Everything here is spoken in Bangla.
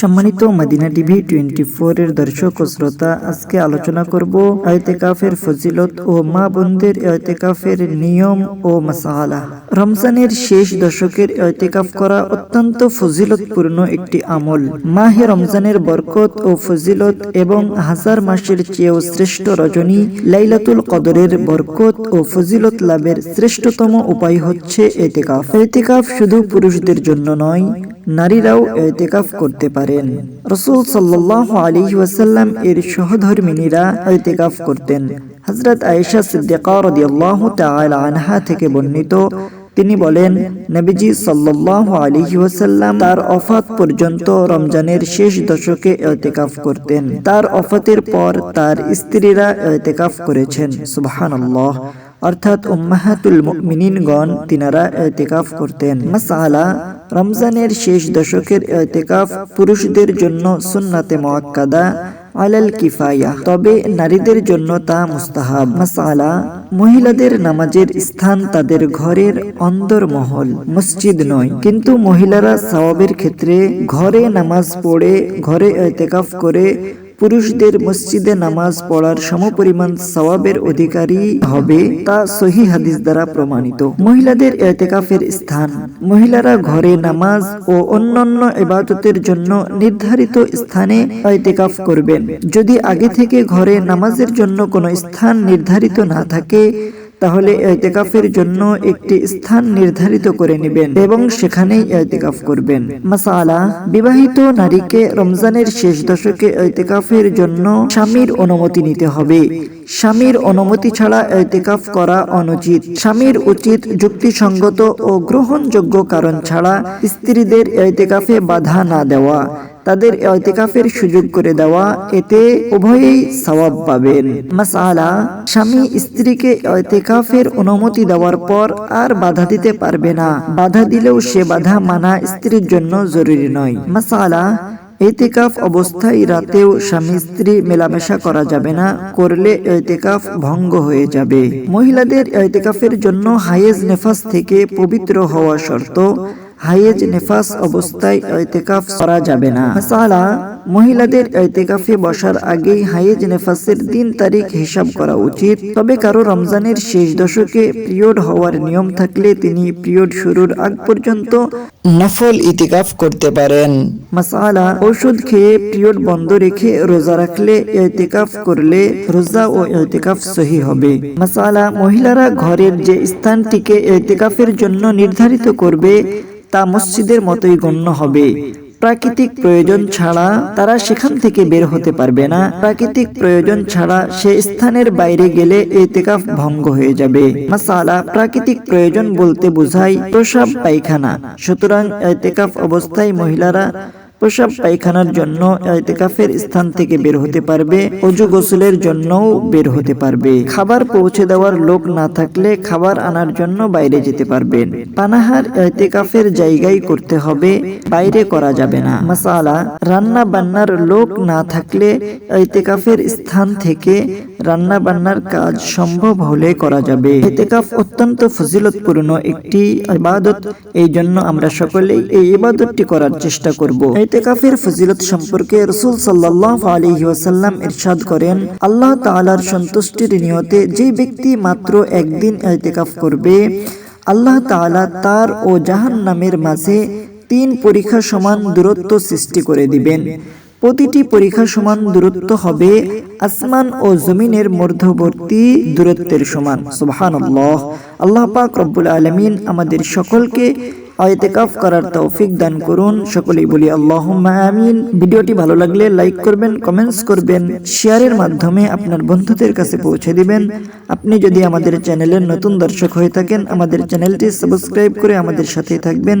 সম্মানিত মদিনা টিভি টোয়েন্টি এর দর্শক ও শ্রোতা, আজকে আলোচনা করব আয়তেকাফের ফজিলত ও মা বোনদের এতেকাফের নিয়ম ও মাসালা। রমজানের শেষ দশকের এতেকাফ করা অত্যন্ত ফজিলতপূর্ণ একটি আমল। মাহে রমজানের বরকত ও ফজিলত এবং হাজার মাসের চেয়েও শ্রেষ্ঠ রজনী লাইলাতুল কদরের বরকত ও ফজিলত লাভের শ্রেষ্ঠতম উপায় হচ্ছে এতেকাফ এতেকাফ শুধু পুরুষদের জন্য নয় নারীরাও এতেকাফ করতে পারেন। রসুল সাল্লাহ আলী ওয়াসাল্লাম এর সহধর্মিনীরা এতেকাফ করতেন। হজরত আয়েশা সিদ্দিকা রাদিয়াল্লাহু তাআলা আনহা থেকে বর্ণিত, তিনি বলেন, নবীজি সাল্লাল্লাহু আলাইহি ওয়াসাল্লাম তার অফাত পর্যন্ত রমজানের শেষ দশকে এতেকাফ করতেন। তার অফাতের পর তার স্ত্রীরা এতেকাফ করেছেন। সুবহানাল্লাহ। অর্থাৎ উম্মাহাতুল মুমিনিনগণ তিনারা এতেকাফ করতেন। মাসালা রমজানের শেষ দশকের এতেকাফ পুরুষদের জন্য সুন্নাতে মুআক্কাদা আলাল কিফায়া। তবে নারীদের জন্য তা মুস্তাহাব। মাসালা, মহিলাদের নামাজের স্থান তাদের ঘরের অন্দরমহল মসজিদ নয়। কিন্তু মহিলারা সওয়াবের ক্ষেত্রে ঘরে নামাজ পড়ে, ঘরে এতেকাফ করে পুরুষদের মসজিদে নামাজ পড়ার সমপরিমাণ সওয়াবের অধিকারী হবে তা সহি হাদিস দ্বারা প্রমাণিত। মহিলাদের এতেকাফের স্থান। মহিলারা ঘরে নামাজ ও অন্যান্য ইবাদতের জন্য নির্ধারিত স্থানে এতেকাফ করবেন। যদি আগে থেকে ঘরে নামাজের জন্য কোনো স্থান নির্ধারিত না থাকে তাহলে এতেকাফের জন্য একটি স্থান নির্ধারিত করে নেবেন এবং সেখানেই এতেকাফ করবেন। মাসালা, বিবাহিত নারীকে রমজানের শেষ দশকে এতেকাফের জন্য স্বামীর অনুমতি নিতে হবে। স্বামীর অনুমতি ছাড়া এতেকাফ করা অনুচিত। স্বামীর উচিত যুক্তিসঙ্গত ও গ্রহণযোগ্য কারণ ছাড়া স্ত্রীদের এতেকাফে বাধা না দেওয়া। তাদের এতেকাফের সুযোগ করে দেওয়া, এতে উভয়েই সওয়াব পাবেন। মাসালা, স্বামী স্ত্রীকে এতেকাফের অনুমতি দেওয়ার পর আর বাধা দিতে পারবে না। বাধা দিলেও সে বাধা মানা স্ত্রীর জন্য জরুরি নয়। মাসালা, এতেকাফ অবস্থায় রাতেও স্বামী স্ত্রী মেলামেশা করা যাবে না, করলে এতেকাফ ভঙ্গ হয়ে যাবে। মহিলাদের এতেকাফের জন্য হায়েজ নেফাস থেকে পবিত্র হওয়া শর্ত হায়েজ নেফাস অবস্থায় এতেকাফ করা যাবে না। মাসালা, মহিলাদের এতেকাফে বসার আগেই হায়েজ নেফাসের দিন তারিখ হিসাব করা উচিত। তবে কারও রমজানের শেষ দশকে পিরিয়ড হওয়ার নিয়ম থাকলে তিনি পিরিয়ড শুরুর আগ পর্যন্ত নফল ইতিকাফ করতে পারেন। মাসালা ওষুধ খেয়ে পিরিয়ড বন্ধ রেখে রোজা রাখলে এতেকাফ করলে রোজা ও এতেকাফ সহি হবে। মাসালা, মহিলারা ঘরের যে স্থানটিকে এতেকাফের জন্য নির্ধারিত করবে তা মসজিদের মতোই গণ্য হবে। প্রাকৃতিক প্রয়োজন ছাড়া তারা সেখান থেকে বের হতে পারবে না। প্রাকৃতিক প্রয়োজন ছাড়া সে স্থানের বাইরে গেলে এতেকাফ ভঙ্গ হয়ে যাবে। মাসালা, প্রাকৃতিক প্রয়োজন বলতে বোঝায় প্রসাব পায়খানা। সুতরাং এতেকাফ অবস্থায় মহিলারা প্রসাব পায়খানার জন্য এতেকাফের স্থান থেকে বের হতে পারবে অজু গোসলের জন্যও বের হতে পারবে। খাবার পৌঁছে দেওয়ার লোক না থাকলে খাবার আনার জন্য বাইরে যেতে পারবেন পানাহার এতেকাফের জায়গায় করতে হবে বাইরে করা যাবে না। মাসালা রান্না বান্নার লোক না থাকলে এতেকাফের স্থান থেকে রান্না বান্নার কাজ সম্ভব হলে করা যাবে। এতেকাফ অত্যন্ত ফজিলতপূর্ণ একটি ইবাদত। এই জন্য আমরা সকলেই এই ইবাদতটি করার চেষ্টা করব। এতেকাফের ফজিলত সম্পর্কে রসুল সাল্লাহ আলাইহি ওয়াসাল্লাম ইরশাদ করেন, আল্লাহ তাআলার সন্তুষ্টির নিয়তে যে ব্যক্তি মাত্র একদিন এতেকাফ করবে, আল্লাহ তাআলা তার ও জাহান্নামের মাঝে তিন পরীক্ষা সমান দূরত্ব সৃষ্টি করে দিবেন। প্রতিটি পরীক্ষা সমান দূরত্ব হবে, আসমান ও জমিনের মধ্যবর্তী দূরত্বের সমান। সুবহানাল্লাহ। আল্লাহ পাক রব্বুল আলামিন আমাদের সকলকে আয়তেকাফ করার তৌফিক দান করুন। সকলেই বলি আল্লাহুম্মা আমিন। ভিডিওটি ভালো লাগলে লাইক করবেন, কমেন্টস করবেন, শেয়ারের মাধ্যমে আপনার বন্ধুদের কাছে পৌঁছে দিবেন। আপনি যদি আমাদের চ্যানেলের নতুন দর্শক হয়ে থাকেন, আমাদের চ্যানেলটি সাবস্ক্রাইব করে আমাদের সাথেই থাকবেন।